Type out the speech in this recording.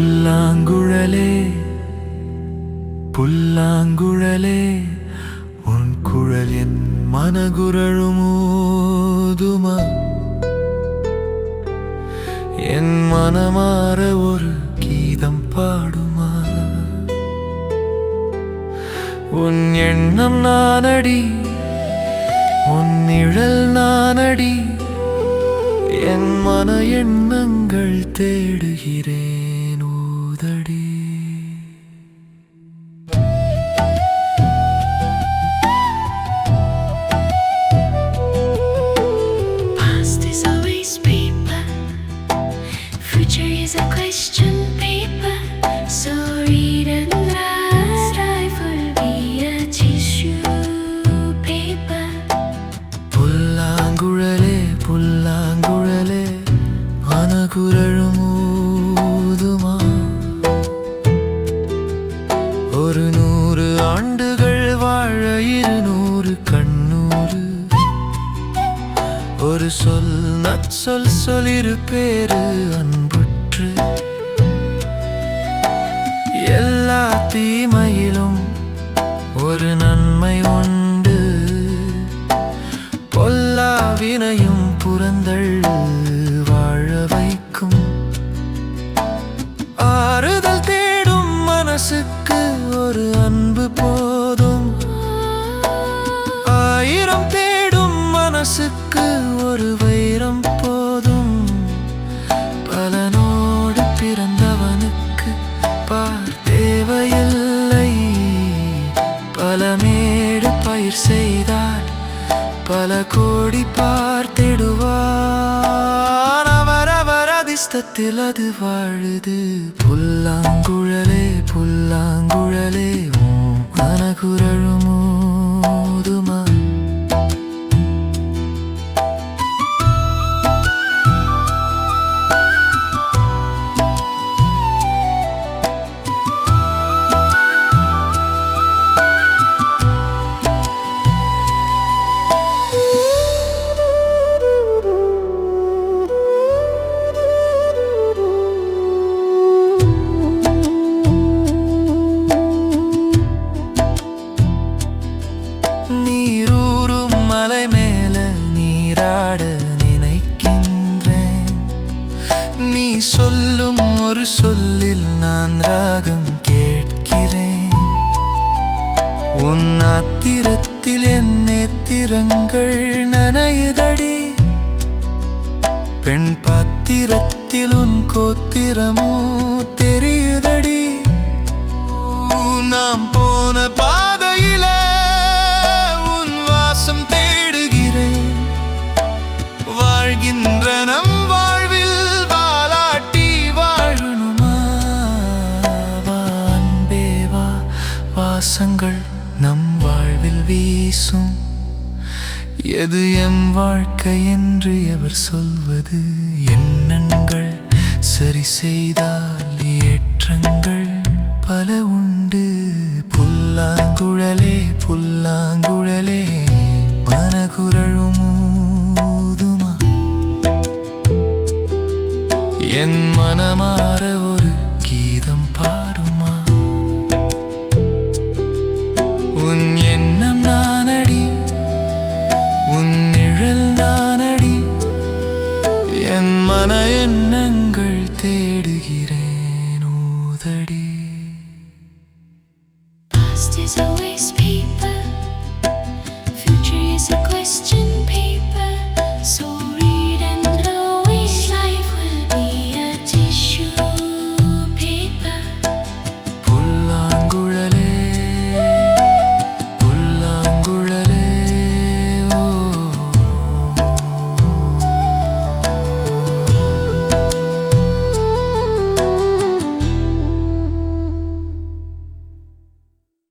புல்லாங்குழலே புல்லாங்குழலே உன் குழல் என் மனகுரழுமோதுமா? என் மனமாற ஒரு கீதம் பாடுமா? உன் எண்ணம் நானடி உன் நிழல் நானடி என் மன எண்ணம் புல்லாங்குழலே புல்லாங்குழலே மனகுரழுமூதுமா ஒரு நூறு ஆண்டுகள் வாழ இருநூறு கண்ணூறு. ஒரு சொல் நற்சொல் சொல்லிரு பேரு அன்புற்று. எல்லா தீமையிலும் ஒரு நன்மை உண்டு. பொல்லா வினையும் புறந்தள் வாழ வைக்கும். ஆறுதல் தேடும் மனசுக்கு ஒரு அன்பு போதும். ஆயிரம் தேடும் மனசுக்கு ஒரு வைரம் போதும். பலனோடு பிறந்தவனுக்கு பார் தேவையில்லை. பலமேடு பயிர் செய்தார் பல கோடி பார்த்திடுவார் அவரவர் அதிர்ஷ்டத்தில் அது வாழுது. புல்லாங்குழலே புல்லாங்குழலே உன் மனகுரழுமோதுமா நீரூரும் மலை மேல நீராட நினைக்கின்றேன். நீ சொல்லும் ஒரு சொல்லில் நான் ராகம் கேட்கிறேன். உன் அத்திரத்தில் என் நேத்திரங்கள் நனையுதடி. பெண் பத்திரத்தில் உன் கோத்திரமோ தெரியுதடி. நாம் போன பா வாழ்வில் எது எம் வாழ்க்கை என்று எவர் சொல்வது? எண்ணங்கள் சரி செய்தால் ஏற்றங்கள் பல உண்டு. புல்லாங்குழலே புல்லாங்குழலே மனகுரழும் ஊதுமா? என் மனமாறவும் തേടി